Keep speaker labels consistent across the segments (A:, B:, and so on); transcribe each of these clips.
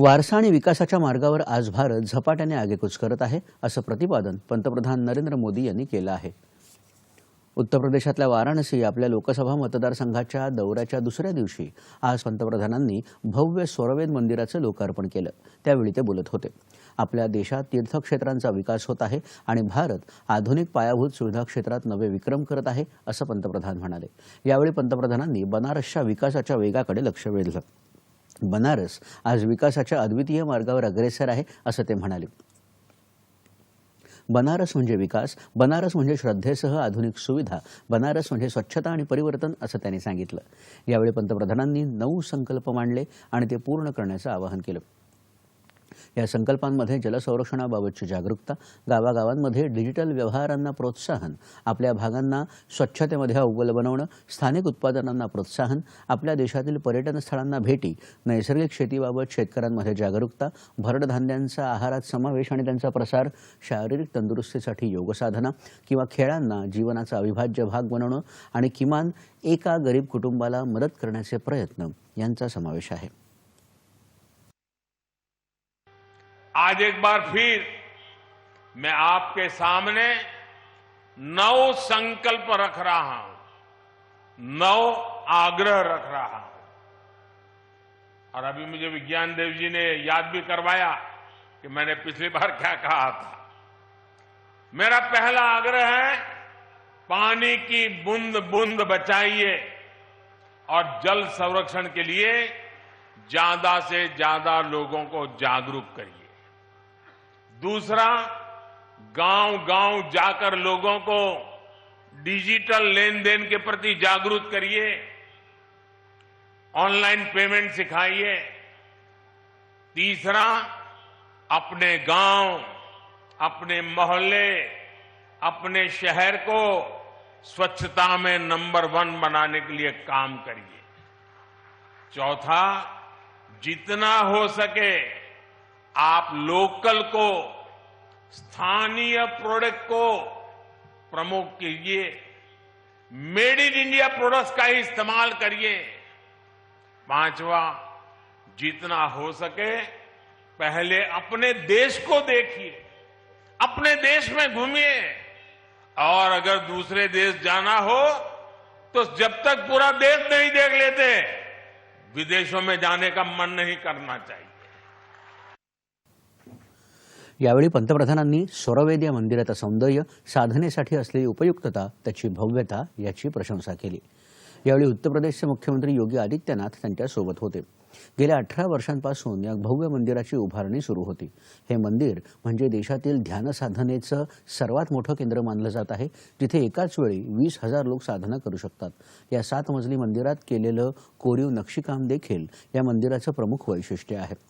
A: वारसा आणि विकासाच्या मार्गावर आज भारत झपाट्याने आगेकूच करत आहे असं प्रतिपादन पंतप्रधान नरेंद्र मोदी यांनी केलं आहे. उत्तर प्रदेशातल्या वाराणसी आपल्या लोकसभा मतदारसंघाच्या दौऱ्याच्या दुसऱ्या दिवशी आज पंतप्रधानांनी भव्य स्वरवेद मंदिराचं लोकार्पण केलं. त्यावेळी ते बोलत होते. आपल्या देशात तीर्थक्षेत्रांचा विकास होत आहे आणि भारत आधुनिक पायाभूत सुविधा क्षेत्रात नवे विक्रम करत आहे असं पंतप्रधान म्हणाले. यावेळी पंतप्रधानांनी बनारसच्या विकासाच्या वेगाकडे लक्ष वेधलं. बनारस आज विकासाच्या अद्वितीय मार्गावर अग्रेसर आहे असं ते म्हणाले. बनारस म्हणजे विकास बनारस म्हणजे श्रद्धेसह आधुनिक सुविधा बनारस म्हणजे स्वच्छता आणि परिवर्तन असं त्यांनी सांगितलं. यावेळी पंतप्रधानांनी नऊ संकल्प मांडले आणि ते पूर्ण करण्याचं आवाहन केलं. या संकल्पांमध्ये जलसंरक्षणाबाबतची जागरूकता गावागावांमध्ये डिजिटल व्यवहारांना प्रोत्साहन आपल्या भागांना स्वच्छतेमध्ये अव्वल बनवणं स्थानिक उत्पादनांना प्रोत्साहन आपल्या देशातील पर्यटन स्थळांना भेटी नैसर्गिक शेतीबाबत शेतकऱ्यांमध्ये जागरूकता भरडधान्यांचा आहारात समावेश आणि त्यांचा प्रसार शारीरिक तंदुरुस्तीसाठी योगसाधना किंवा खेळांना जीवनाचा अविभाज्य भाग बनवणं आणि किमान एका गरीब कुटुंबाला मदत करण्याचे प्रयत्न यांचा समावेश आहे.
B: आज एक बार फिर मैं आपके सामने नौ संकल्प रख रहा हूँ, नौ आग्रह रख रहा हूँ। और अभी मुझे विज्ञान देव जी ने याद भी करवाया कि मैंने पिछली बार क्या कहा था। मेरा पहला आग्रह है, पानी की बूंद बूंद बचाइए और जल संरक्षण के लिए ज़्यादा से ज़्यादा लोगों को जागरूक करिए। दूसरा गाँव गाँव जाकर लोगों को डिजिटल लेन देन के प्रति जागरूक करिए, ऑनलाइन पेमेंट सिखाइए। तीसरा, अपने गाँव, अपने मोहल्ले, अपने शहर को स्वच्छता में नंबर वन बनाने के लिए काम करिए। चौथा, जितना हो सके आप लोकल को, स्थानीय प्रोडक्ट को प्रमोट कीजिए। मेड इन इंडिया प्रोडक्ट्स का ही इस्तेमाल करिए। पांचवा, जितना हो सके पहले अपने देश को देखिए, अपने देश में घूमिए। और अगर दूसरे देश जाना हो तो जब तक पूरा देश नहीं देख लेते, विदेशों में जाने का मन नहीं करना चाहिए।
A: यावेळी पंतप्रधानांनी स्वरवेद या मंदिराचं सौंदर्य साधनेसाठी असलेली उपयुक्तता त्याची भव्यता याची प्रशंसा केली. यावेळी उत्तर प्रदेशचे मुख्यमंत्री योगी आदित्यनाथ त्यांच्यासोबत होते. गेल्या अठरा वर्षांपासून या भव्य मंदिराची उभारणी सुरू होती. हे मंदिर म्हणजे देशातील ध्यानसाधनेचं सर्वात मोठं केंद्र मानलं जात आहे जिथे एकाच वेळी वीस हजार लोक साधना करू शकतात. या सात मजली मंदिरात केलेलं कोरीव नक्षीकाम देखील या मंदिराचं प्रमुख वैशिष्ट्य आहे.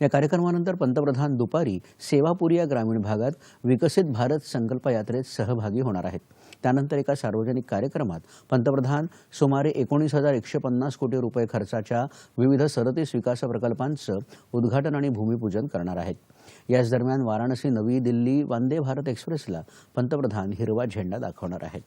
A: या कार्यक्रमानंतर पंतप्रधान दुपारी सेवापुरी या ग्रामीण भागात विकसित भारत संकल्प यात्रेत सहभागी होणार आहेत. त्यानंतर एका सार्वजनिक कार्यक्रमात पंतप्रधान सुमारे एकोणीस हजार एकशे पन्नास कोटी रुपये खर्चाच्या विविध सदतीस विकास प्रकल्पांचं उद्घाटन आणि भूमिपूजन करणार आहेत. याच दरम्यान वाराणसी नवी दिल्ली वंदे भारत एक्सप्रेसला पंतप्रधान हिरवा झेंडा दाखवणार आहेत.